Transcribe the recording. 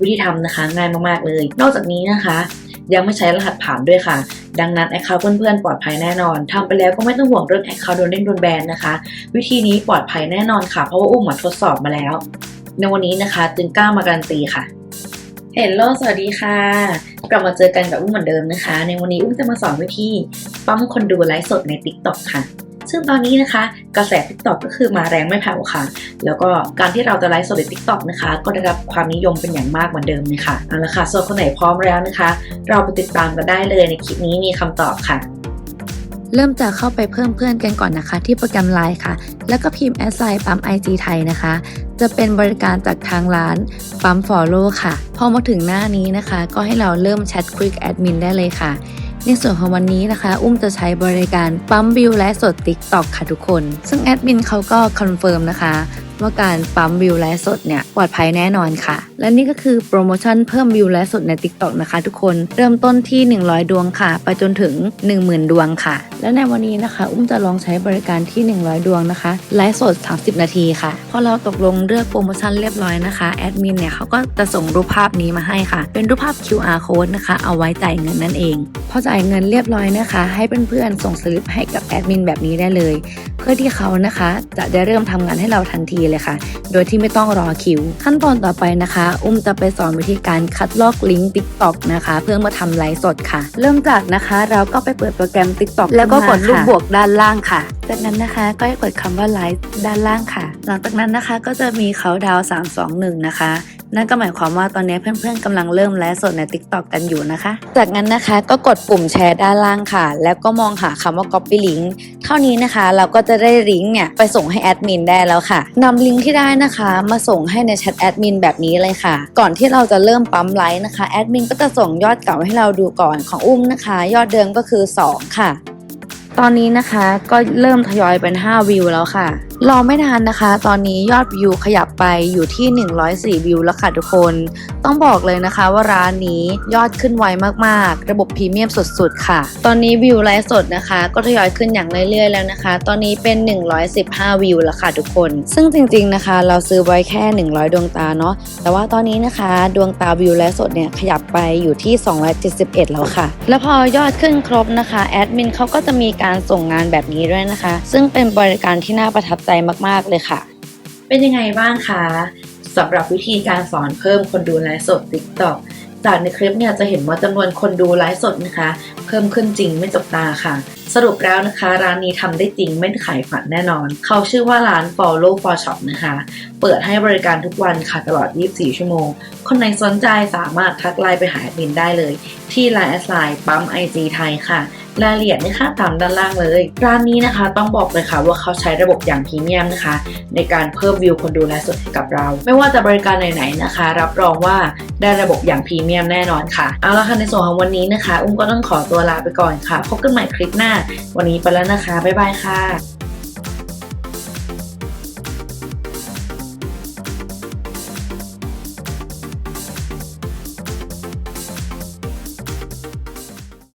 วิธีทำนะคะง่ายมากๆเลย นอกจากนี้นะคะ ยังไม่ใช้รหัสผ่านด้วยค่ะ ดังนั้นแอคเคาท์เพื่อนๆปลอดภัยแน่นอนทำไปแล้วก็ไม่ต้องห่วงเรื่องแอคเคาท์โดนเด้งโดนแบนนะคะ วิธีนี้ปลอดภัยแน่นอนค่ะ เพราะว่าอุ้มมาทดสอบมาแล้ว ในวันนี้นะคะ จึงกล้ามาการันตีค่ะเฮลโลสวัสดีค่ะ กลับมาเจอกันกับอุ้มเหมือนเดิมนะคะ ในวันนี้อุ้มจะมาสอนวิธีปั๊มคนดูไลฟ์สดใน TikTok ค่ะ ซึ่งตอนนี้นะคะ กระแส TikTok ก็คือมาแรงไม่แผ่วค่ะ แล้วก็การที่เราจะไลฟ์สดใน TikTok นะคะ ก็ได้รับความนิยมเป็นอย่างมากเหมือนเดิมเลยค่ะเอาละค่ะส่วนคนไหนพร้อมแล้วนะคะ เราไปติดตามกันได้เลยในคลิปนี้มีคำตอบค่ะเริ่มจากเข้าไปเพิ่มเพื่อนกันก่อนนะคะ ที่โปรแกรม Line ค่ะ แล้วก็พิมพ์แอดไซน์ปั๊ม IG ไทยนะคะ จะเป็นบริการจากทางร้านปั๊ม Follow ค่ะ พอมาถึงหน้านี้นะคะ ก็ให้เราเริ่มแชทคุยกับแอดมินได้เลยค่ะ ในส่วนของวันนี้นะคะ อุ้มจะใช้บริการปั๊มวิวและสดติ๊กต็อกค่ะทุกคน ซึ่งแอดมินเขาก็คอนเฟิร์มนะคะ ว่าการปั๊มวิวและสดเนี่ยปลอดภัยแน่นอนค่ะ และนี่ก็คือโปรโมชั่นเพิ่มวิวและสดใน TikTok นะคะ ทุกคนเริ่มต้นที่ 100 ดวงค่ะ ไปจนถึง 10,000 ดวงค่ะ และในวันนี้นะคะ อุ้มจะลองใช้บริการที่ 100 ดวงนะคะไลฟ์สด 30 นาทีค่ะพอเราตกลงเลือกโปรโมชั่นเรียบร้อยนะคะแอดมินเนี่ยเขาก็จะส่งรูปภาพนี้มาให้ค่ะ เป็นรูปภาพ QR code นะคะ เอาไว้จ่ายเงินนั่นเองพอจ่ายเงินเรียบร้อยนะคะ ให้เพื่อนๆส่งสลิปให้กับแอดมินแบบนี้ได้เลย พื่อที่เขานะคะ จะได้เริ่มทำงานให้เราทันทีเลยค่ะ โดยที่ไม่ต้องรอคิว ขั้นตอนต่อไปนะคะ อุ้มจะไปสอนวิธีการคัดลอกลิงก์ TikTok นะคะ เพื่อมาทำไลฟ์สดค่ะ เริ่มจากนะคะ เราก็ไปเปิดโปรแกรม TikTok แล้วก็กดรูปบวกด้านล่างค่ะ จากนั้นนะคะก็ให้กดคำว่าไลฟ์ด้านล่างค่ะ หลังจากนั้นนะคะก็จะมีเขาดาว3 2 1 นะคะ นั่นก็หมายความว่าตอนนี้เพื่อนๆกำลังเริ่มไลฟ์สดใน TikTok กันอยู่นะคะ จากนั้นนะคะก็กดปุ่มแชร์ด้านล่างค่ะ แล้วก็มองหาคำว่า copy link เท่านี้นะคะ เราก็จะได้ลิงก์เนี่ยไปส่งให้แอดมินได้แล้วค่ะนำลิงก์ที่ได้นะคะ มาส่งให้ในแชทแอดมินแบบนี้เลยค่ะ ก่อนที่เราจะเริ่มปั๊มไลค์นะคะแอดมินก็จะส่งยอดเก่าให้เราดูก่อนของอุ้มนะคะ ยอดเดิมก็คือ 2 ค่ะ ตอนนี้นะคะก็เริ่มทยอยเป็น 5 วิวแล้วค่ะ รอไม่นานนะคะ ตอนนี้ยอดวิวขยับไปอยู่ที่ 104 วิวแล้วค่ะทุกคน ต้องบอกเลยนะคะว่าร้านนี้ยอดขึ้นไวมากๆ ระบบพรีเมียมสุดๆ ค่ะ ตอนนี้วิวไลฟ์สดนะคะ ก็ทยอยขึ้นอย่างเรื่อยๆ แล้วนะคะ ตอนนี้เป็น 115 วิวแล้วค่ะทุกคน ซึ่งจริงๆนะคะ เราซื้อไว้แค่ 100 ดวงตาเนาะ แต่ว่าตอนนี้นะคะ ดวงตาวิวไลฟ์สดเนี่ยขยับไปอยู่ที่ 271 แล้วค่ะ แล้วพอยอดขึ้นครบนะคะ แอดมินเขาก็จะมีการส่งงานแบบนี้ด้วยนะคะ ซึ่งเป็นบริการที่น่าประทับใจมากๆเลยค่ะ เป็นยังไงบ้างคะสำหรับวิธีการสอนเพิ่มคนดูไลฟ์สด TikTok จากในคลิปเนี่ยจะเห็นว่าจำนวนคนดูไลฟ์สดนะคะ เพิ่มขึ้นจริงไม่จบตาค่ะ สรุปแล้วนะคะ ร้านนี้ทำได้จริงไม่ขายฝันแน่นอน เขาชื่อว่าร้าน Follow for Shop นะคะ เปิดให้บริการทุกวันค่ะตลอด 24 ชั่วโมง คนไหนสนใจสามารถทักไลน์ไปหาแอดมินได้เลย ที่ Line แอดไลน์ปั๊ม IG ไทยค่ะ รายละเอียดนะคะตามด้านล่างเลย ร้านนี้นะคะต้องบอกเลยค่ะว่าเขาใช้ระบบอย่างพรีเมียมนะคะ ในการเพิ่มวิวคนดูแลสดให้กับเรา ไม่ว่าจะบริการไหนๆนะคะ รับรองว่าได้ระบบอย่างพรีเมียมแน่นอนค่ะ เอาละค่ะในส่วนของวันนี้นะคะ อุ้มก็ต้องขอตัวลาไปก่อนค่ะ พบกันใหม่คลิปหน้า วันนี้ไปแล้วนะคะ บ๊ายบายค่ะ